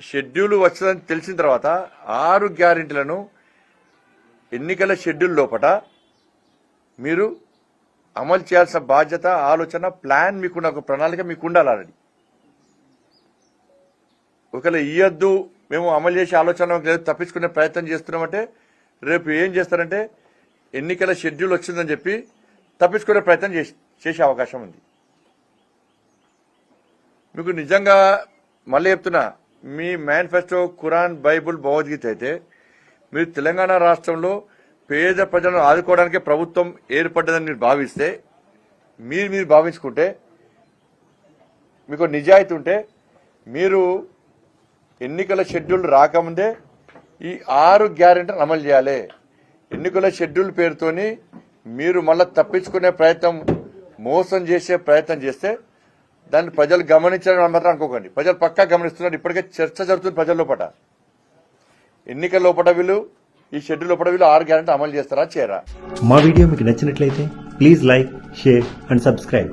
Schedule వచ్చిందని తెలిసిన తర్వాత ఆరు గ్యారెంటీలను ఎన్నికల షెడ్యూల్ లోపట మీరు అమలు చేయాల్సిన బాధ్యత ఆలోచన ప్లాన్ మీకున్న ఒక ప్రణాళిక మీకు ఉండాలి ఆల్రెడీ. ఒకవేళ ఇయ్యద్దు మేము అమలు చేసే ఆలోచన లేదు తప్పించుకునే ప్రయత్నం చేస్తున్నామంటే రేపు ఏం చేస్తారంటే ఎన్నికల షెడ్యూల్ వచ్చిందని చెప్పి తప్పించుకునే ప్రయత్నం చేసే అవకాశం ఉంది. మీకు నిజంగా మళ్ళీ చెప్తున్నా మీ మేనిఫెస్టో ఖురాన్ బైబుల్ భగవద్గీత అయితే మీరు తెలంగాణ రాష్ట్రంలో పేద ప్రజలను ఆదుకోవడానికి ప్రభుత్వం ఏర్పడ్డదని మీరు భావిస్తే మీరు మీరు భావించుకుంటే మీకు నిజాయితీ ఉంటే మీరు ఎన్నికల షెడ్యూల్ రాకముందే ఈ ఆరు గ్యారెంటీ అమలు చేయాలి. ఎన్నికల షెడ్యూల్ పేరుతోని మీరు మళ్ళీ తప్పించుకునే ప్రయత్నం మోసం చేసే ప్రయత్నం చేస్తే దాన్ని ప్రజలు గమనించాలని మాత్రం అనుకోకండి. ప్రజలు పక్కా గమనిస్తున్నారు. ఇప్పటికే చర్చ జరుగుతుంది ప్రజల లోపల ఎన్నికల లోపల వీళ్ళు ఈ షెడ్యూల్ లోపల వీళ్ళు ఆరు గ్యారెంటీ అమలు చేస్తారా చేయరా? మా వీడియో మీకు నచ్చినట్లయితే please like share and subscribe.